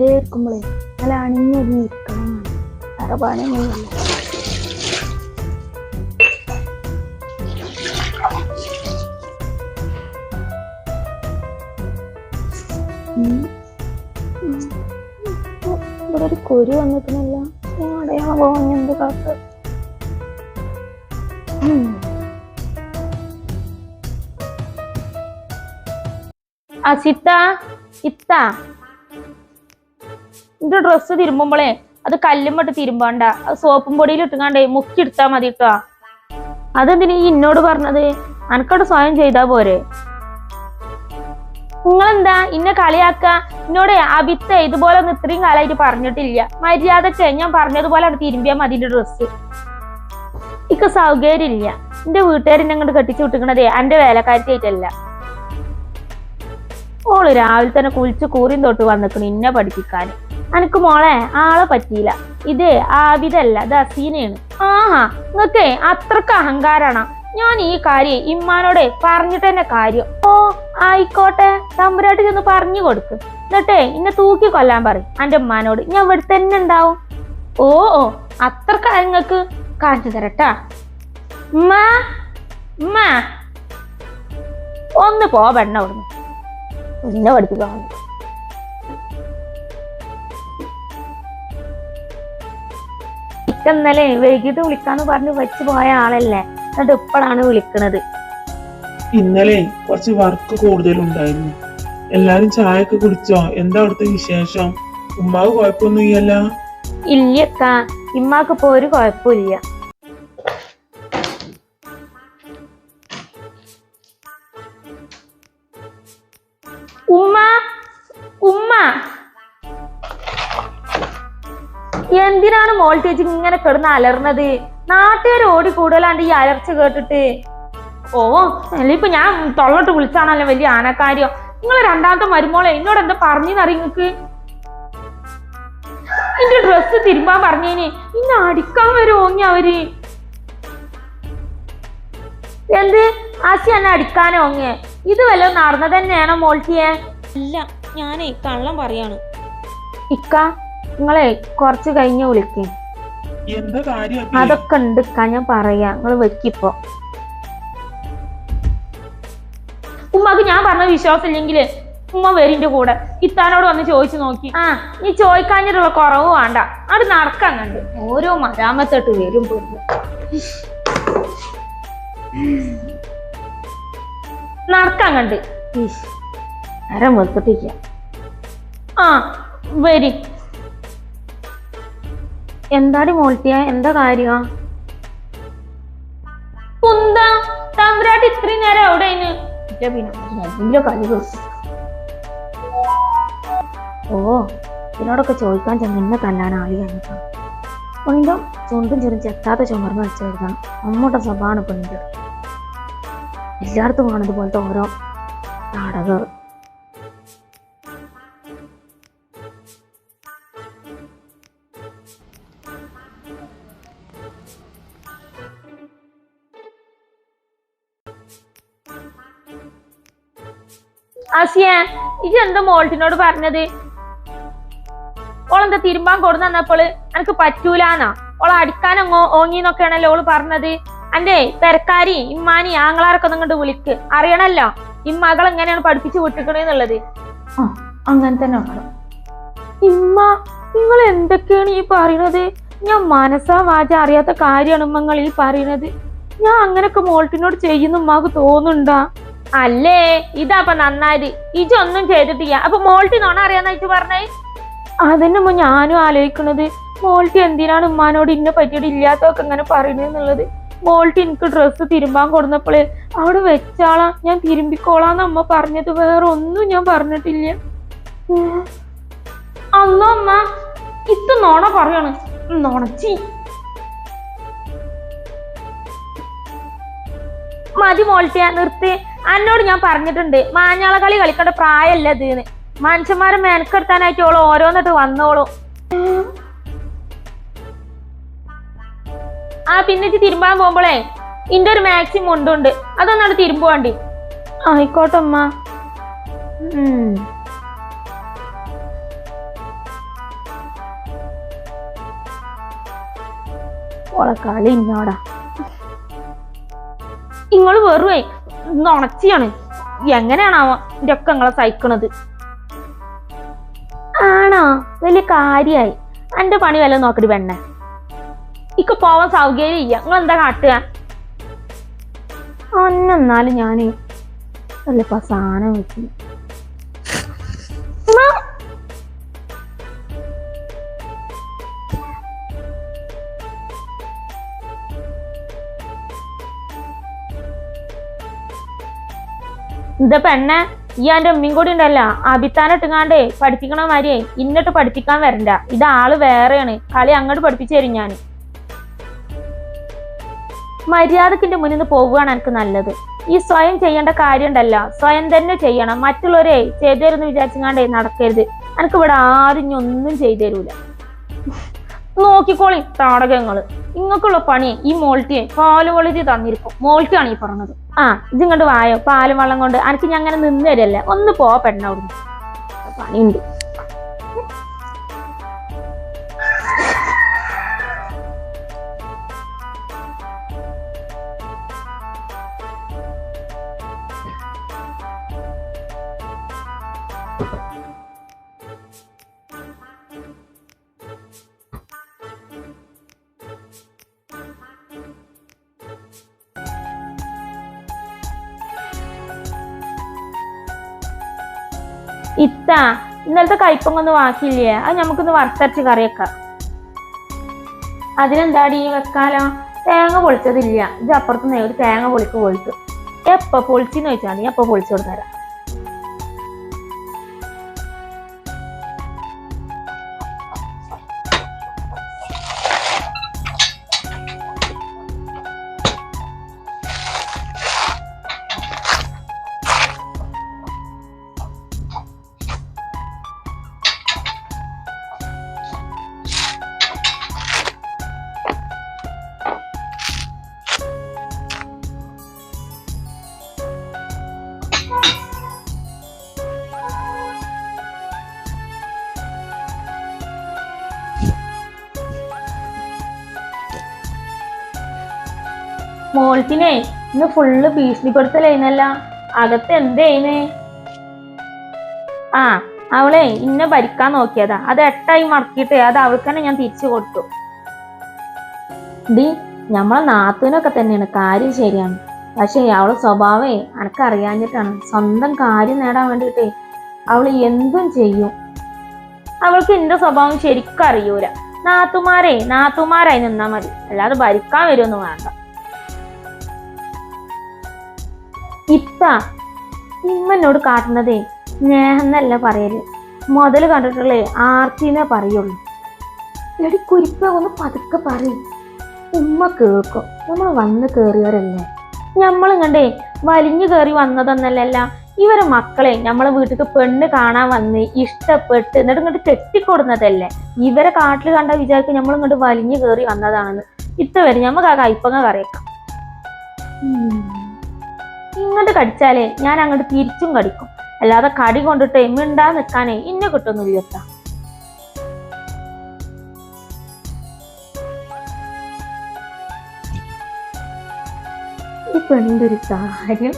പെരയിരിക്കുമ്പോഴേ നല്ല അണിഞ്ഞിരിക്കണം വേറെ പണിയൊന്നുമില്ല ഒരു കുരു വന്നിട്ടില്ല അടയാളോ എന്ത് ഉം. അസിത്ത ഇത്ത ഇത് ഡ്രസ്സ് തിരുമ്പുമ്പോളേ അത് കല്ലുമ്പട്ട് തിരുമ്പാണ്ട. അത് സോപ്പും പൊടിയിൽ ഇട്ടുകാണ്ടേ എടുത്താൽ മതി കേട്ടോ അതെന്തിനു എന്നോട് പറഞ്ഞത്? അനക്കോട് സ്വയം ചെയ്താ പോരെ. നിങ്ങളെന്താ ഇന്നെ കളിയാക്ക? എന്നോട് വിത്ത് ഇതുപോലെ ഒന്നും ഇത്രയും കാലമായിട്ട് പറഞ്ഞിട്ടില്ല. മര്യാദയ്ക്ക് ഞാൻ പറഞ്ഞതുപോലെ അവിടെ തിരുമ്പിയാ മതി ഡ്രസ്സ് ഇക്ക സൗകര്യം ഇല്ല എന്റെ വീട്ടുകാരെന്നെ അങ്ങോട്ട് കെട്ടിച്ചു വിട്ടിക്കണതേ എന്റെ വേലക്കാരിയായിട്ടല്ല. ഓൾ രാവിലെ തന്നെ കുളിച്ച് കൂറിയും തൊട്ട് വന്നിക്കണു ഇന്നെ പഠിപ്പിക്കാൻ അനക്ക് മോളെ ആളെ പറ്റിയില്ല. ഇത് ആബിദല്ല ഇത് അസീനയാണ്. ആഹാ നിങ്ങക്ക് അത്രയ്ക്ക് അഹങ്കാരാണ്? ഞാൻ ഈ കാര്യം ഇമ്മാനോട് പറഞ്ഞിട്ട് തന്നെ കാര്യം. ഓ ആയിക്കോട്ടെ തമ്പുരാട്ട് ചെന്ന് പറഞ്ഞു കൊടുക്ക്. എന്നിട്ടേ ഇന്നെ തൂക്കി കൊല്ലാൻ പറയും. എന്റെ ഉമ്മാനോട്. ഞാൻ ഇവിടെ തന്നെ ഉണ്ടാവും. ഓ ഓ അത്ര നിങ്ങൾക്ക് കാണിച്ചു തരട്ടാ. ഉമ്മാ ഉമ്മാ. ഒന്ന് പോ പെണ്ണ അവിടുന്ന്. എന്നെ പഠിപ്പിക്കാൻ ഇക്ക ഇന്നലെ വൈകിട്ട് വിളിക്കാന്ന് പറഞ്ഞ് വെച്ച് പോയ ആളല്ലേ? എന്നിട്ട് ഇപ്പോഴാണ് വിളിക്കണത്. ഇന്നലെ കുറച്ച് വർക്ക് കൂടുതലുണ്ടായിരുന്നു. എല്ലാരും ചായ ഒക്കെ കുടിച്ചോ? എന്താ അവിടുത്തെ വിശേഷം? ഉമ്മാവ് കുഴപ്പമൊന്നുമില്ല ഇല്ലക്ക ഇമ്മാക്ക് ഇപ്പൊ ഒരു കുഴപ്പമില്ല. എന്തിനാണ് ചേച്ചി ഇങ്ങനെ കിടന്ന് അലർന്നത്? നാട്ടുകാർ ഓടി കൂടുതലാണ്ട് ഈ അലർച്ച കേട്ടിട്ട്. ഓ ഇപ്പൊ ഞാൻ തൊള്ളോട്ട് വിളിച്ചാണല്ലോ വലിയ ആനക്കാര്യം. നിങ്ങൾ രണ്ടാമത്തെ മരുമോളെ എന്നോട് എന്താ പറഞ്ഞറിയ നിങ്ങക്ക്? എന്റെ ഡ്രസ്സ് തിരുമ്പാൻ പറഞ്ഞേന്. ഇന്ന് അടിക്കാൻ വരുമോങ്ങി അവർ? എന്ത്? ആശി എന്നെ അടിക്കാനോ ഓങ്ങ് ഇത് വല്ലതും നടന്നതന്നെയാണോ മോൾട്ടിയെ? അല്ല ഞാനേ കള്ളം പറയാണ്. ഇക്ക നിങ്ങളെ കുറച്ച് കഴിഞ്ഞ് വിളിക്കേ. അതൊക്കെ ഉണ്ട് ഞാൻ പറയാ. നിങ്ങൾ വെക്കിപ്പോ. ഉമ്മക്ക് ഞാൻ പറഞ്ഞ വിശ്വാസം ഇല്ലെങ്കിൽ ഉമ്മ വരിന്റെ കൂടെ. ഇത്താനോട് വന്ന് ചോദിച്ചു നോക്കി. ആ നീ ചോദിക്കാഞ്ഞിട്ടുള്ള കുറവ് വേണ്ട. അത് നടക്കാൻ കണ്ട് ഓരോ മരാമത്തോട്ട് വരും നടക്കാൻ കണ്ട് നേരം വെളുത്തിട്ടില്ല ആ വരി. എന്താടി മോൾട്ടിയ? എന്താ കാര്യം? കുന്താ തമ്പുരാട്ട് ഇത്രയും നേരം കൊടുത്തു ഓ ഇതിനോടൊക്കെ ചോദിക്കാൻ ചെന്നെ എന്നെ ആളി ആളിയാണ് പെണ്ണിന്റെ ചുണ്ടും ചെറും ചെത്താത്ത ചുമർന്ന് വെച്ചെഴുതണം അമ്മയുടെ സ്വഭാവമാണ് പെണ്ണിന്റെ എല്ലായിടത്തും കാണുന്നത് പോലത്തെ ഓരോ നാടകങ്ങൾ ആസിയ ഇജ് എന്താ മോൾട്ടിനോട് പറഞ്ഞത്? ഓളെന്താ തിരുമ്പാൻ കൊടുന്നു തന്നപ്പോൾ എനിക്ക് പറ്റൂലാന്നാ. ഓളെ അടിക്കാനങ്ങോ ഓങ്ങിന്നൊക്കെയാണല്ലോ ഓൾ പറഞ്ഞത്. അന്റെ പെരക്കാരി ഇമ്മാനി ആങ്ങളാരൊക്കെ നിങ്ങോട്ട് വിളിക്ക്. അറിയണല്ലോ ഇമ്മകൾ എങ്ങനെയാണ് പഠിപ്പിച്ചു വിട്ടിക്കണെന്നുള്ളത് അങ്ങനെ തന്നെ ഇമ്മ നിങ്ങൾ എന്തൊക്കെയാണ് ഈ പറയണത്? ഞാൻ മനസ്സാ വാച അറിയാത്ത കാര്യമാണ് ഉമ്മങ്ങൾ ഈ പറയണത്. ഞാൻ അങ്ങനൊക്കെ മോൾട്ടിനോട് ചെയ്യുന്ന ഉമ്മാക്ക് തോന്നുന്നുണ്ടാ? അല്ലേ? ഇതാപ്പൊ നന്നായത്. ഇജൊന്നും ചെയ്തിട്ടില്ല. അപ്പൊ മോൾട്ടി നോണ അറിയാന്ന് പറഞ്ഞേ? അതന്നെ ഞാനും ആലോചിക്കണത്. മോൾട്ടി എന്തിനാണ് ഉമ്മാനോട് ഇന്നെ പറ്റിയിട്ട് ഇല്ലാത്തൊക്കെ ഇങ്ങനെ പറയണെന്നുള്ളത് മോൾട്ടി എനിക്ക് ഡ്രസ്സ് തിരുമ്പാൻ കൊടുന്നപ്പോളേ അവിടെ വെച്ചാളാ ഞാൻ തിരുമ്പിക്കോളാന്ന് അമ്മ പറഞ്ഞത്. വേറെ ഒന്നും ഞാൻ പറഞ്ഞിട്ടില്ല. അന്നോ അമ്മ ഇത് നോണ പറയാണ്. നോണച്ചി മതി മോൾട്ടിയാ നിർത്തി. അന്നോട് ഞാൻ പറഞ്ഞിട്ടുണ്ട് മാഞ്ഞാള കളി കളിക്കേണ്ട പ്രായമല്ല ഇതിന് മനുഷ്യന്മാരെ മെനക്കെടുത്താനായിട്ട് ഓൾ ഓരോന്നിട്ട് വന്നോളൂ. ആ പിന്നെ തിരുമ്പാൻ പോകുമ്പോളേ ഇന്റെ ഒരു മാക്സിം ഉണ്ടുണ്ട്. അതൊന്നാണ് തിരുമ്പുവാണ്ടി ആയിക്കോട്ടെ അമ്മ ഓളെ കളി ഇന്നോടാ ഇങ്ങൾ വെറുവേ. നുണച്ചിയാണ് എങ്ങനെയാണാവോ എന്റെ ഒക്കെ നിങ്ങളെ സഹിക്കണത്? ആണോ? വലിയ കാര്യായി. എന്റെ പണി വല്ല നോക്കടി പെണ്ണെ. ഇക്ക് പോവാൻ സൗകര്യം ഇല്ല. നിങ്ങൾ എന്താ കാട്ടുക? ഒന്നെന്നാലും ഞാൻ അല്ലപ്പ സാധനം വെച്ചു ഇത് പെണ്ണെ ഈ എന്റെ ഉമ്മയും കൂടി ഉണ്ടല്ല. അഭിത്താനിട്ടുങ്ങാണ്ടേ പഠിപ്പിക്കണ മാതിരിയെ ഇന്നിട്ട് പഠിപ്പിക്കാൻ വരണ്ട. ഇത് ആൾ വേറെയാണ്. കളി അങ്ങോട്ട് പഠിപ്പിച്ചു തരും ഞാൻ മര്യാദക്കിന്റെ മുന്നിൽ നിന്ന് പോവുകയാണ് എനിക്ക് നല്ലത്. ഈ സ്വയം ചെയ്യേണ്ട കാര്യം ഉണ്ടല്ലോ സ്വയം തന്നെ ചെയ്യണം. മറ്റുള്ളവരെ ചെയ്തു തരുമെന്ന് വിചാരിച്ചങ്ങാണ്ടേ നടക്കരുത്. എനിക്ക് ഇവിടെ ആരും ഇനി ഒന്നും ചെയ്തു തരൂല. നോക്കിക്കോളി താടകങ്ങൾ ഇങ്ങക്കുള്ള പണി ഈ മോൾട്ടിയെ പാൽ തന്നിരിക്കും. മോൾട്ടിയാണ് ഈ പറഞ്ഞത്. ആ ഇത് ഇങ്ങോട്ട് വായോ? പാലും വെള്ളം കൊണ്ട് എനിക്ക് ഞാൻ അങ്ങനെ നിന്ന് തരല്ലേ? ഒന്ന് പോ പെണ്ണ അവിടുന്ന്. പണിയുണ്ട്. ഇത്ത ഇന്നലത്തെ കയ്പൊന്നും വാക്കില്ലേ അത് നമുക്കൊന്ന് വറുത്തരച്ച് കറി വെക്കാം. അതിനെന്താടി വെക്കാലോ? തേങ്ങ പൊളിച്ചതില്ല. ഇത് അപ്പുറത്ത് നിന്ന് ഒരു തേങ്ങ പൊളിക്ക് പൊളിച്ചു എപ്പോൾ പൊളിച്ചെന്ന് ചോദിച്ചാൽ മതി. എപ്പോ പൊളിച്ചു കൊടുത്തരാം. മോൾത്തിനെ ഇന്ന് ഫുള്ള് ഭീഷണിപ്പെടുത്തലേനല്ല അകത്ത് എന്തേനെ ആ അവളെ ഇന്നെ ഭരിക്കാൻ നോക്കിയതാ. അത് എട്ടായി മടക്കിയിട്ട് അത് അവൾക്ക് തന്നെ ഞാൻ തിരിച്ചു കൊടുത്തു. ഡി നമ്മളെ നാത്തൂനൊക്കെ തന്നെയാണ്. കാര്യം ശരിയാണ്. പക്ഷേ അവളെ സ്വഭാവേ അനക്കറിയാഞ്ഞിട്ടാണ്. സ്വന്തം കാര്യം നേടാൻ വേണ്ടിയിട്ടേ അവൾ എന്തും ചെയ്യും. അവൾക്ക് എന്റെ സ്വഭാവം ശരിക്കും അറിയൂല നാത്തുമാരെ നാത്തുമാരായി നിന്നാൽ മതി. അല്ലാതെ ഭരിക്കാൻ വരുമെന്ന് വേണ്ട. ഇപ്പ ഇമ്മനോട് കാട്ടുന്നതേ സ്നേഹം എന്നല്ല പറയൽ. മുതൽ കണ്ടിട്ടുള്ളേ ആർത്തിനെ പറയുള്ളൂ. എടി കുരിപ്പ ഒന്ന് പതുക്കെ പറയും. ഉമ്മ കേൾക്കും. നമ്മൾ വന്ന് കയറിയവരല്ലേ നമ്മൾ കണ്ടേ വലിഞ്ഞു കയറി വന്നതൊന്നല്ലല്ല. ഇവരെ മക്കളെ നമ്മളെ വീട്ടിൽ പെണ്ണ് കാണാൻ വന്ന് ഇഷ്ടപ്പെട്ട് എന്നിട്ട് ഇങ്ങോട്ട് കെട്ടിക്കൊടുന്നതല്ലേ? ഇവരെ കാട്ടിൽ കണ്ട വിചാരിക്കും നമ്മൾ ഇങ്ങോട്ട് വലിഞ്ഞു കയറി വന്നതാണെന്ന് ഇത്തവരെ നമുക്ക് ആ കയ്പങ്ങ കറിയേക്കാം. ഇങ്ങോട്ട് കടിച്ചാലേ ഞാൻ അങ്ങോട്ട് തിരിച്ചും കടിക്കും. അല്ലാതെ കടി കൊണ്ടിട്ട് മിണ്ടാ നിൽക്കാനേ ഇന്നെ കിട്ടുന്നില്ല കേട്ടാ ഒരു കാര്യം?